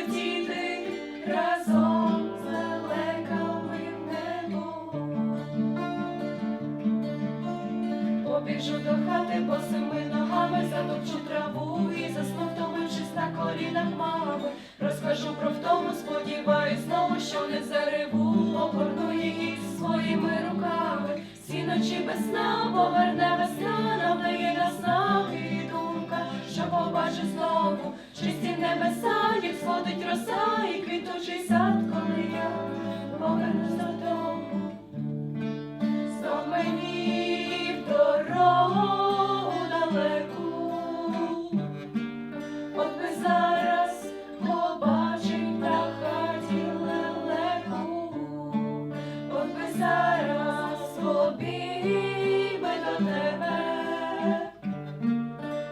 полетіти разом з лелеками небо. Побіжу до хати босими ногами, затопчу траву і засну, на колінах мами. Розкажу про втому, сподіваюсь, знову, що не зареву, Огорну її своїми руками. Всі ночі поверне весна, нам дає на знаки думка, що побачу знову роса і квітучий сад, коли я повернусь додому. Знов мені в дорогу далеку, от би зараз побачить на хаті лелеку, от би зараз би до тебе,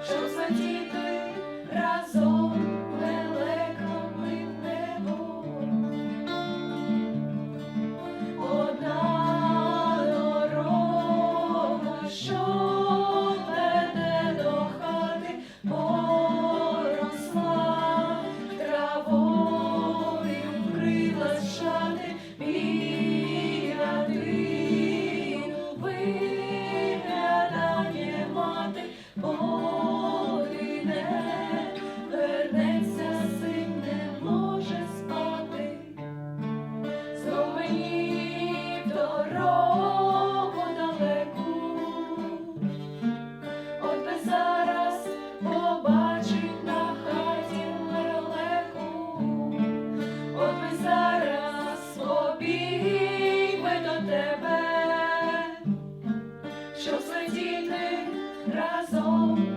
щоб злетіти разом покине, вернеться син не може спати, зновені дорогу далеку, от би зараз побачить на хаті лелеку, от би зараз обійме до тебе, щоб злетіти разом.